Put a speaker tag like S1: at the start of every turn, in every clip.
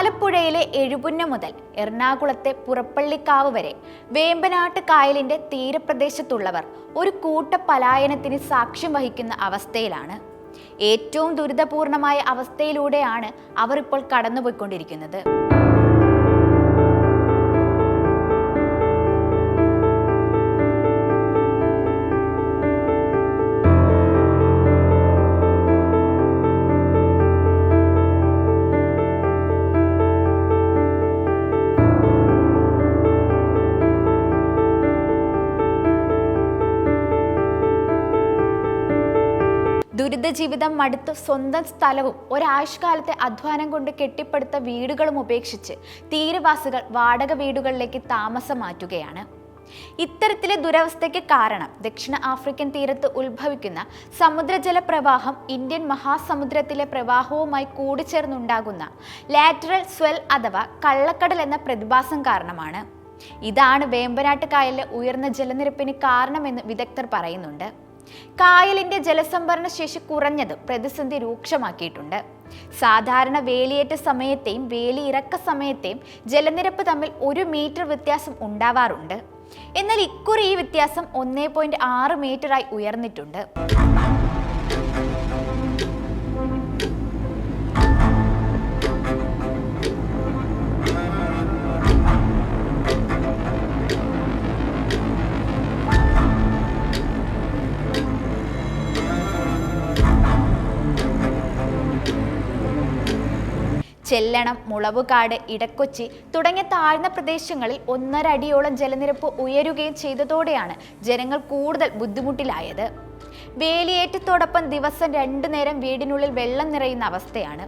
S1: ആലപ്പുഴയിലെ എഴുപുന്ന മുതൽ എറണാകുളത്തെ പുറപ്പള്ളിക്കാവ് വരെ വേമ്പനാട്ട് കായലിന്റെ തീരപ്രദേശത്തുള്ളവർ ഒരു കൂട്ട പലായനത്തിന് സാക്ഷ്യം വഹിക്കുന്ന അവസ്ഥയിലാണ്. ഏറ്റവും ദുരിതപൂർണമായ അവസ്ഥയിലൂടെയാണ് അവർ ഇപ്പോൾ കടന്നുപോയിക്കൊണ്ടിരിക്കുന്നത്. ദുരിത ജീവിതം മടുത്ത് സ്വന്തം സ്ഥലവും ഒരാഴ്ചക്കാലത്തെ അധ്വാനം കൊണ്ട് കെട്ടിപ്പടുത്ത വീടുകളും ഉപേക്ഷിച്ച് തീരവാസികൾ വാടക വീടുകളിലേക്ക് താമസം മാറ്റുകയാണ്. ഇത്തരത്തിലെ ദുരവസ്ഥയ്ക്ക് കാരണം ദക്ഷിണ ആഫ്രിക്കൻ തീരത്ത് ഉത്ഭവിക്കുന്ന സമുദ്രജല പ്രവാഹം ഇന്ത്യൻ മഹാസമുദ്രത്തിലെ പ്രവാഹവുമായി കൂടിച്ചേർന്നുണ്ടാകുന്ന ലാറ്ററൽ സ്വെൽ അഥവാ കള്ളക്കടൽ എന്ന പ്രതിഭാസം കാരണമാണ്. ഇതാണ് വേമ്പനാട്ട് കായലിലെ ഉയർന്ന ജലനിരപ്പിന് കാരണമെന്ന് വിദഗ്ധർ പറയുന്നുണ്ട്. കായലിന്റെ ജലസംഭരണ ശേഷി കുറഞ്ഞത് പ്രതിസന്ധി രൂക്ഷമാക്കിയിട്ടുണ്ട്. സാധാരണ വേലിയേറ്റ സമയത്തെയും വേലി ഇറക്ക സമയത്തെയും ജലനിരപ്പ് തമ്മിൽ ഒരു മീറ്റർ വ്യത്യാസം ഉണ്ടാവാറുണ്ട്. എന്നാൽ ഇക്കുറി ഈ വ്യത്യാസം ഒന്നേ പോയിന്റ് ആറ് മീറ്ററായി ഉയർന്നിട്ടുണ്ട്. ചെല്ലണം മുളവുകാട് ഇടക്കൊച്ചി തുടങ്ങിയ താഴ്ന്ന പ്രദേശങ്ങളിൽ ഒന്നര അടിയോളം ജലനിരപ്പ് ഉയരുകയും ചെയ്തതോടെയാണ് ജനങ്ങൾ കൂടുതൽ ബുദ്ധിമുട്ടിലായത്. വേലിയേറ്റത്തോടൊപ്പം ദിവസം രണ്ടു നേരം വീടിനുള്ളിൽ വെള്ളം നിറയുന്ന അവസ്ഥയാണ്.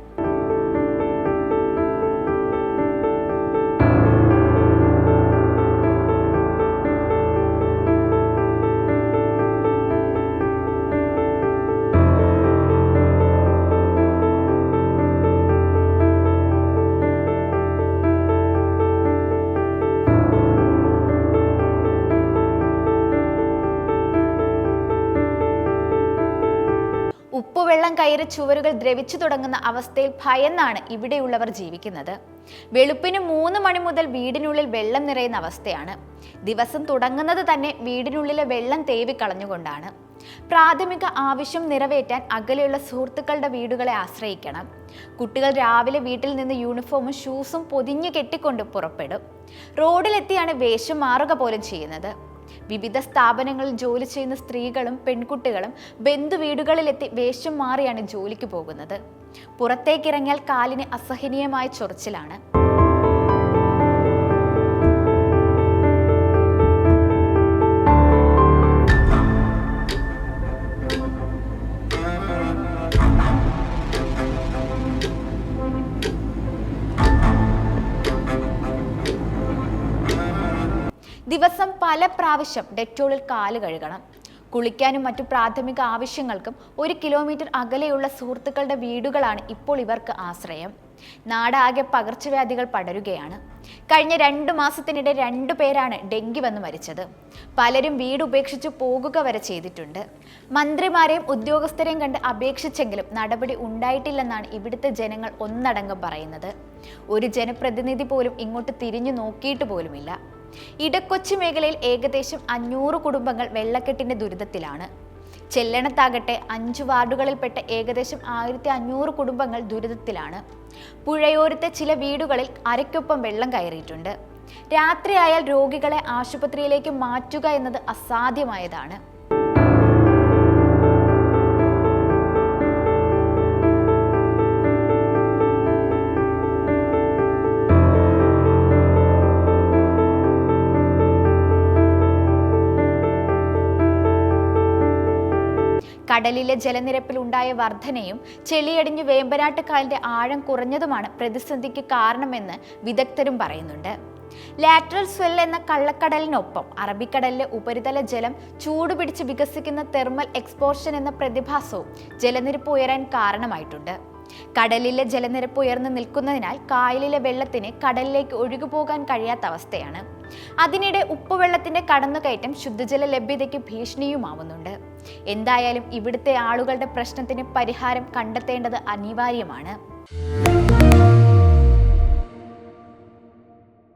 S1: ഉപ്പുവെള്ളം കയറി ചുവരുകൾ ദ്രവിച്ചു തുടങ്ങുന്ന അവസ്ഥയിൽ ഭയന്നാണ് ഇവിടെയുള്ളവർ ജീവിക്കുന്നത്. വെളുപ്പിന് മൂന്ന് മണി മുതൽ വീടിനുള്ളിൽ വെള്ളം നിറയുന്ന അവസ്ഥയാണ്. ദിവസം തുടങ്ങുന്നത് തന്നെ വീടിനുള്ളിലെ വെള്ളം തേവിക്കളഞ്ഞുകൊണ്ടാണ് പ്രാഥമിക ആവശ്യം നിറവേറ്റാൻ അകലെയുള്ള സുഹൃത്തുക്കളുടെ വീടുകളെ ആശ്രയിക്കണം. കുട്ടികൾ രാവിലെ വീട്ടിൽ നിന്ന് യൂണിഫോമും ഷൂസും പൊതിഞ്ഞു കെട്ടിക്കൊണ്ട് പുറപ്പെടും. റോഡിലെത്തിയാണ് വേഷം മാറുക പോലും ചെയ്യുന്നത്. വിവിധ സ്ഥാപനങ്ങളിൽ ജോലി ചെയ്യുന്ന സ്ത്രീകളും പെൺകുട്ടികളും ബന്ധുവീടുകളിലെത്തി വേഷം മാറിയാണ് ജോലിക്ക് പോകുന്നത്. പുറത്തേക്കിറങ്ങിയാൽ കാലിന് അസഹനീയമായ ചൊറിച്ചിലാണ്. ദിവസം പല പ്രാവശ്യം ഡെറ്റോളിൽ കാൽ കഴുകണം. കുളിക്കാനും മറ്റു പ്രാഥമിക ആവശ്യങ്ങൾക്കും ഒരു കിലോമീറ്റർ അകലെയുള്ള സുഹൃത്തുക്കളുടെ വീടുകളാണ് ഇപ്പോൾ ഇവർക്ക് ആശ്രയം. നാടാകെ പകർച്ചവ്യാധികൾ പടരുകയാണ്. കഴിഞ്ഞ രണ്ടു മാസത്തിനിടെ രണ്ടു പേരാണ് ഡെങ്കി വന്ന് മരിച്ചത്. പലരും വീട് ഉപേക്ഷിച്ച് പോകുക വരെ ചെയ്തിട്ടുണ്ട്. മന്ത്രിമാരെയും ഉദ്യോഗസ്ഥരെയും കണ്ട് അപേക്ഷിച്ചെങ്കിലും നടപടി ഉണ്ടായിട്ടില്ലെന്നാണ് ഇവിടുത്തെ ജനങ്ങൾ ഒന്നടങ്കം പറയുന്നത്. ഒരു ജനപ്രതിനിധി പോലും ഇങ്ങോട്ട് തിരിഞ്ഞു നോക്കിയിട്ട് പോലുമില്ല. ഇടക്കൊച്ചി മേഖലയിൽ ഏകദേശം അഞ്ഞൂറ് കുടുംബങ്ങൾ വെള്ളക്കെട്ടിന്റെ ദുരിതത്തിലാണ്. ചെല്ലണത്താകട്ടെ അഞ്ച് വാർഡുകളിൽപ്പെട്ട ഏകദേശം ആയിരത്തി അഞ്ഞൂറ് കുടുംബങ്ങൾ ദുരിതത്തിലാണ്. പുഴയോരത്തെ ചില വീടുകളിൽ അരയ്ക്കൊപ്പം വെള്ളം കയറിയിട്ടുണ്ട്. രാത്രിയായാൽ രോഗികളെ ആശുപത്രിയിലേക്ക് മാറ്റുക എന്നത് അസാധ്യമായതാണ്. കടലിലെ ജലനിരപ്പിൽ ഉണ്ടായ വർധനയും ചെളിയടിഞ്ഞു വേമ്പനാട്ടുകാലിന്റെ ആഴം കുറഞ്ഞതുമാണ് പ്രതിസന്ധിക്ക് കാരണമെന്ന് വിദഗ്ധരും പറയുന്നുണ്ട്. ലാറ്ററൽ സ്വെൽ എന്ന കള്ളക്കടലിനൊപ്പം അറബിക്കടലിലെ ഉപരിതല ജലം ചൂടുപിടിച്ച് വികസിക്കുന്ന തെർമൽ എക്സ്പോർഷൻ എന്ന പ്രതിഭാസവും ജലനിരപ്പ് ഉയരാൻ കാരണമായിട്ടുണ്ട്. കടലിലെ ജലനിരപ്പ് ഉയർന്നു നിൽക്കുന്നതിനാൽ കായലിലെ വെള്ളത്തിന് കടലിലേക്ക് ഒഴുകുപോകാൻ കഴിയാത്ത അവസ്ഥയാണ്. അതിനിടെ ഉപ്പുവെള്ളത്തിന്റെ കടന്നുകയറ്റം ശുദ്ധജല ലഭ്യതയ്ക്ക് ഭീഷണിയുമാവുന്നുണ്ട്. എന്തായാലും ഇവിടുത്തെ ആളുകളുടെ പ്രശ്നത്തിന് പരിഹാരം കണ്ടെത്തേണ്ടത് അനിവാര്യമാണ്.